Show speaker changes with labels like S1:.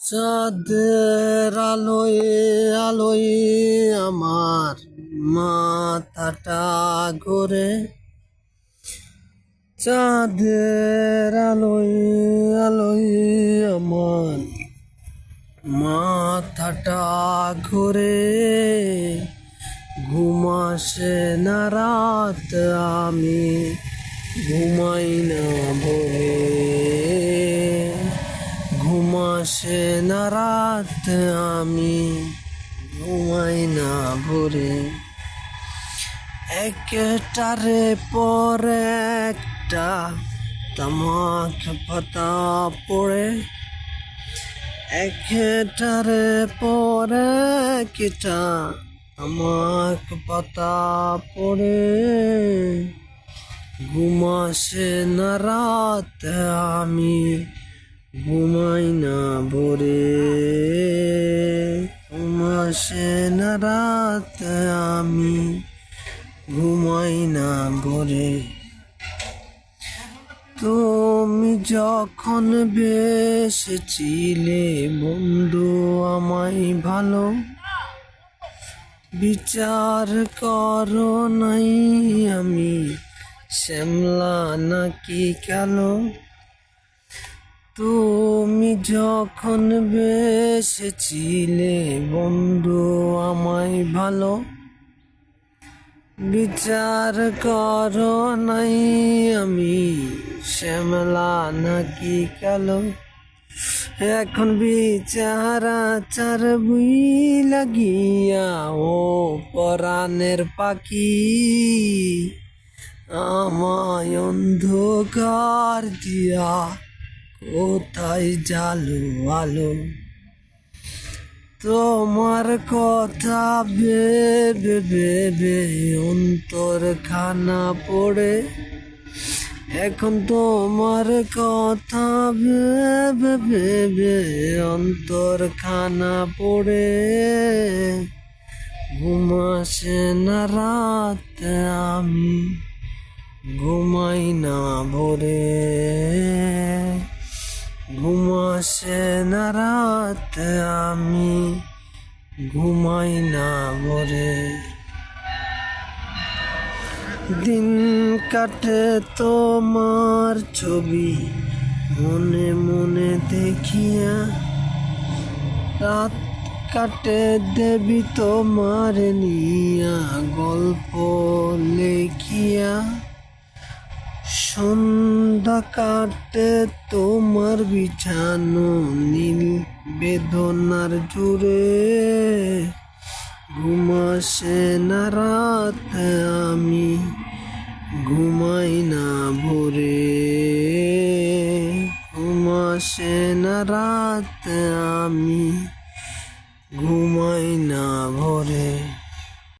S1: চাঁদের আলোয় আলোয় আমার মাথাটা ঘোরে। চাঁদের আলোয় আলোয় আমার মাথাটা ঘোরে। ঘুমাসে না রাত, আমি ঘুমাই না ভোরে। ঘুমাসে না রাত, আমি ঘুমাই না ভোরে। একটারে পর একটা তামাক পাতা পড়ে। একটারে পর একটা তামাক পাতা পড়ে। ঘুমাসে না রাত, আমি ঘুমাই না ভোরে। ঘুমাসে না রাত আমি ঘুমাই না ভোরে। তুমি যখন বেসেছিলে বন্ধু আমায় ভালো, বিচার করো নাই আমি, শ্যামলা নাকি কালো। তুমি যখন বেসেছিলে, বন্ধু আমায় ভালো বিচার করো নাই আমি, শ্যামলা নাকি কালো? এখন বিচার আচার বুই লাগিয়া, ও পরাণের পাখি। আমায় অন্ধকার দিয়া কোথায় জালো আলো। তোমার কথা ভেবে ভেবে অন্তর খানা পড়ে। এখন তোমার কথা ভেবে ভেবে অন্তর খানা পড়ে। ঘুমাসে না রাত আমি ঘুমাই না ভোরে। ঘুমাসে না রাত আমি ঘুমাই না ভোরে। দিন কাটে তোমার ছবি, মনে মনে দেখিয়া। রাত কাটে দেবী তোমার নিয়া গল্প লেখিয়া। সন্ধ্যা কাটে তোমার বিছানো নীল বেদনার জুড়ে ঘুমাসে না রাত আমি ঘুমাই না ভোরে। ঘুমাসে না রাত আমি ঘুমাই না ভোরে।